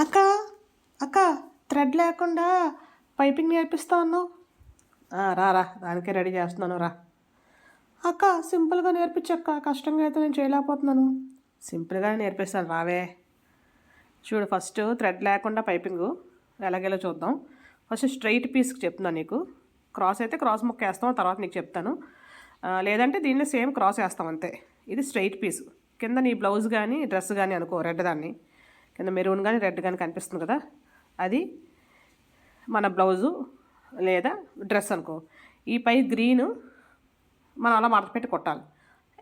అక్క అక్క థ్రెడ్ లేకుండా పైపింగ్ నేర్పిస్తా ఉన్నావు ఆ, రా రా దానికే రెడీ చేస్తున్నాను రా. అక్క సింపుల్గా నేర్పించక్క కష్టంగా అయితే నేను చేయలేకపోతున్నాను. సింపుల్గా నేర్పిస్తాను రావే. చూడు ఫస్ట్ థ్రెడ్ లేకుండా పైపింగ్ ఎలాగేలా చూద్దాం. ఫస్ట్ స్ట్రైట్ పీస్కి చెప్తున్నాను నీకు. క్రాస్ అయితే క్రాస్ ముక్క వేస్తాం తర్వాత నీకు చెప్తాను. లేదంటే దీన్ని సేమ్ క్రాస్ వేస్తాం అంతే. ఇది స్ట్రైట్ పీస్. కింద నీ బ్లౌజ్ కానీ డ్రెస్ కానీ అనుకో రెడ్ దాన్ని. కింద మెరూన్ కానీ రెడ్ కానీ కనిపిస్తుంది కదా? అది మన బ్లౌజు లేదా డ్రెస్ అనుకో. ఈ పై గ్రీను మనం అలా మడతపెట్టి కొట్టాలి.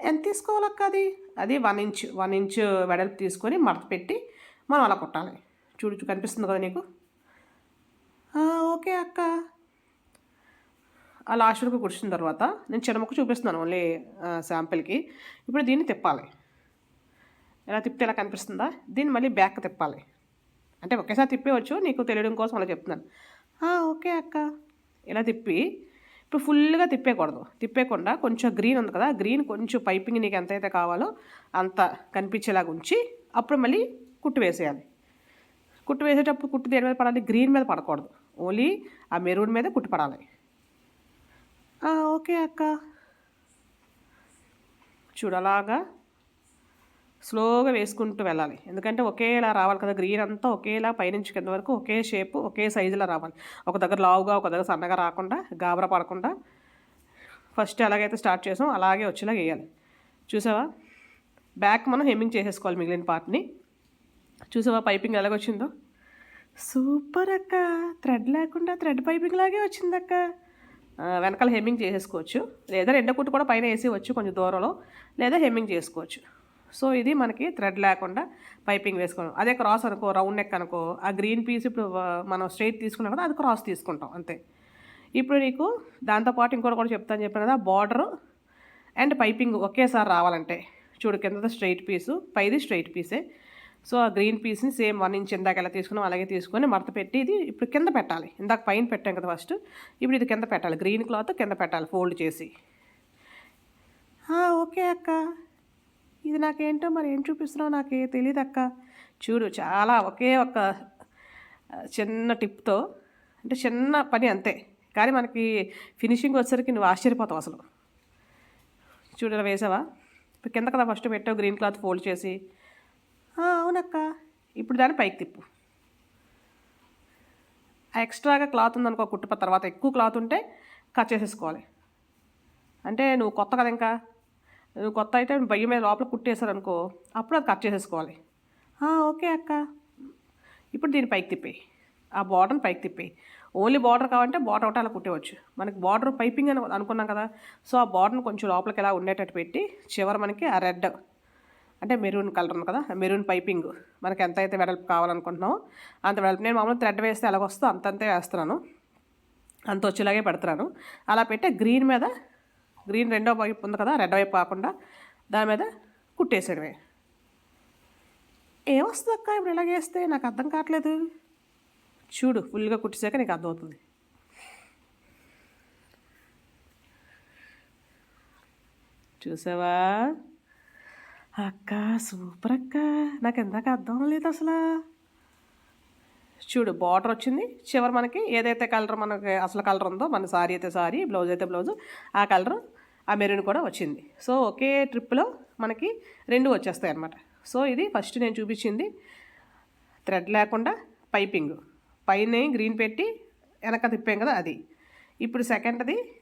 ఎంత తీసుకోవాలక్క అది? అది వన్ ఇంచ్ వన్ ఇంచ్ వెడల్పు తీసుకొని మడతపెట్టి మనం అలా కొట్టాలి. చూడు కనిపిస్తుంది కదా నీకు? ఓకే అక్క. ఆ లాస్ట్ వరకు కుడిచిన తర్వాత నేను చిన్న ముక్క చూపిస్తున్నాను ఓన్లీ శాంపిల్కి. ఇప్పుడు దీన్ని తిప్పాలి. ఎలా తిప్పితే ఎలా కనిపిస్తుందా? దీన్ని మళ్ళీ బ్యాక్ తిప్పాలి. అంటే ఒకేసారి తిప్పేవచ్చు నీకు తెలియడం కోసం అలా చెప్తున్నాను. ఓకే అక్క. ఇలా తిప్పి ఇప్పుడు ఫుల్గా తిప్పేయకూడదు. తిప్పేయకుండా కొంచెం గ్రీన్ ఉంది కదా గ్రీన్ కొంచెం పైపింగ్ నీకు ఎంతైతే కావాలో అంత కనిపించేలాగా ఉంచి అప్పుడు మళ్ళీ కుట్టు వేసేయాలి. కుట్టు వేసేటప్పుడు కుట్టు దేని మీద పడాలి? గ్రీన్ మీద పడకూడదు. ఓన్లీ ఆ మెరూన్ మీద కుట్టు పడాలి. ఓకే అక్క. చూడలాగా స్లోగా వేసుకుంటూ వెళ్ళాలి. ఎందుకంటే ఒకేలా రావాలి కదా గ్రీన్ అంతా ఒకేలా పైనుంచి కింద వరకు ఒకే షేప్ ఒకే సైజులో రావాలి. ఒక దగ్గర లావుగా ఒక దగ్గర సన్నగా రాకుండా గాబరా పడకుండా ఫస్ట్ ఎలాగైతే స్టార్ట్ చేసాం అలాగే వచ్చేలా వేయాలి. చూసావా? బ్యాక్ మనం హెమ్మింగ్ చేసేసుకోవాలి మిగిలిన పార్ట్ని చూసావా పైపింగ్ ఎలాగొచ్చిందో సూపర్ అక్క. థ్రెడ్ లేకుండా థ్రెడ్ పైపింగ్ లాగే వచ్చిందక్క. వెనకాల హెమ్మింగ్ చేసేసుకోవచ్చు. లేదా రెండో కుట్టు కూడా పైన వేసేవచ్చు కొంచెం దూరంలో. లేదా హెమ్మింగ్ చేసుకోవచ్చు. సో ఇది మనకి థ్రెడ్ లేకుండా పైపింగ్ వేసుకోవడం అదే క్రాస్ అనుకో రౌండ్ నెక్ అనుకో ఆ గ్రీన్ పీస్ ఇప్పుడు మనం స్ట్రైట్ తీసుకున్నాం కదా అది క్రాస్ తీసుకుంటాం అంతే. ఇప్పుడు నీకు దాంతోపాటు ఇంకోటి కూడా చెప్తాను చెప్పాను కదా బార్డర్ అండ్ పైపింగ్ ఒకేసారి రావాలంటే. చూడు కింద స్ట్రైట్ పీసు పైది స్ట్రైట్ పీసే. సో ఆ గ్రీన్ పీస్ని సేమ్ వన్ ఇంచ్ ఇందాక ఎలా తీసుకున్నాం అలాగే తీసుకొని మడత పెట్టి ఇది ఇప్పుడు కింద పెట్టాలి. ఇందాక పైన పెట్టాం కదా ఫస్ట్ ఇప్పుడు ఇది కింద పెట్టాలి. గ్రీన్ క్లాత్ కింద పెట్టాలి ఫోల్డ్ చేసి. ఓకే అక్క. ఇది నాకేంటో మరి ఏం చూపిస్తున్నావు నాకే తెలియదు అక్క. చూడు చాలా ఒకే ఒక చిన్న టిప్తో అంటే చిన్న పని అంతే. కానీ మనకి ఫినిషింగ్ వచ్చేసరికి నువ్వు ఆశ్చర్యపోతావు అసలు. చూడు ఇలా వేసావా? ఇప్పుడు కింద కదా ఫస్ట్ పెట్టావు గ్రీన్ క్లాత్ ఫోల్డ్ చేసి. అవునక్క. ఇప్పుడు దాన్ని పైకి తిప్పు. ఎక్స్ట్రాగా క్లాత్ ఉందనుకో కుట్టుప తర్వాత. ఎక్కువ క్లాత్ ఉంటే కట్ చేసేసుకోవాలి. అంటే నువ్వు కొత్త కదా ఇంకా? కొత్త అయితే బయ్య మీద లోపల కుట్టేశారనుకో అప్పుడు అది కట్ చేసేసుకోవాలి. ఓకే అక్క. ఇప్పుడు దీన్ని పైకి తిప్పి ఆ బార్డర్ని పైకి తిప్పి ఓన్లీ బార్డర్ కావాలంటే బార్డర్ ఒకటి అలా కుట్టేవచ్చు మనకి బార్డర్ పైపింగ్ అని అనుకున్నాం కదా సో ఆ బార్డర్ని కొంచెం లోపలికి ఎలా ఉండేటట్టు పెట్టి చివర మనకి ఆ రెడ్ అంటే మెరూన్ కలర్ ఉంది కదా మెరూన్ పైపింగ్ మనకి ఎంత అయితే వెడల్పు కావాలనుకుంటున్నామో అంత వెడల్పు. నేను మామూలు థ్రెడ్ వేస్తే ఎలాగొస్తో అంతంతే వేస్తున్నాను. అంత వచ్చేలాగే పెడుతున్నాను. అలా పెట్టి గ్రీన్ మీద గ్రీన్ రెండో వైపు ఉంది కదా రెడ్ వైపు కాకుండా దాని మీద కుట్టేసేయడమే. ఏమొస్తుంది అక్క? ఇప్పుడు ఇలాగేస్తే నాకు అర్థం కావట్లేదు. చూడు ఫుల్గా కుట్టిసాక నీకు అర్థమవుతుంది. చూసావా? అక్క సూపర్ అక్క. నాకు ఎందాక అర్థం లేదు అసలు. చూడు బార్డర్ వచ్చింది. చివరి మనకి ఏదైతే కలర్ మనకి అసలు కలర్ ఉందో మన సారీ అయితే సారీ బ్లౌజ్ అయితే బ్లౌజ్ ఆ కలర్ ఆ మెరూన్ కూడా వచ్చింది. సో ఒకే ట్రిప్లో మనకి రెండు వచ్చేస్తాయి అన్నమాట. సో ఇది ఫస్ట్ నేను చూపించింది. థ్రెడ్ లేకుండా పైపింగ్ పైన గ్రీన్ పెట్టి వెనక తిప్పాం కదా అది. ఇప్పుడు సెకండ్ది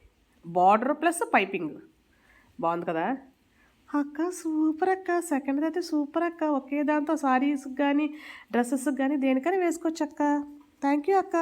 బార్డర్ ప్లస్ పైపింగ్ బాగుంది కదా? అక్క సూపర్ అక్క. సెకండ్ అయితే సూపర్ అక్క. ఒకే దాంతో సారీస్కి కానీ డ్రెస్సెస్కి కానీ దేనికైనా వేసుకోవచ్చు అక్క థ్యాంక్ యూ అక్క.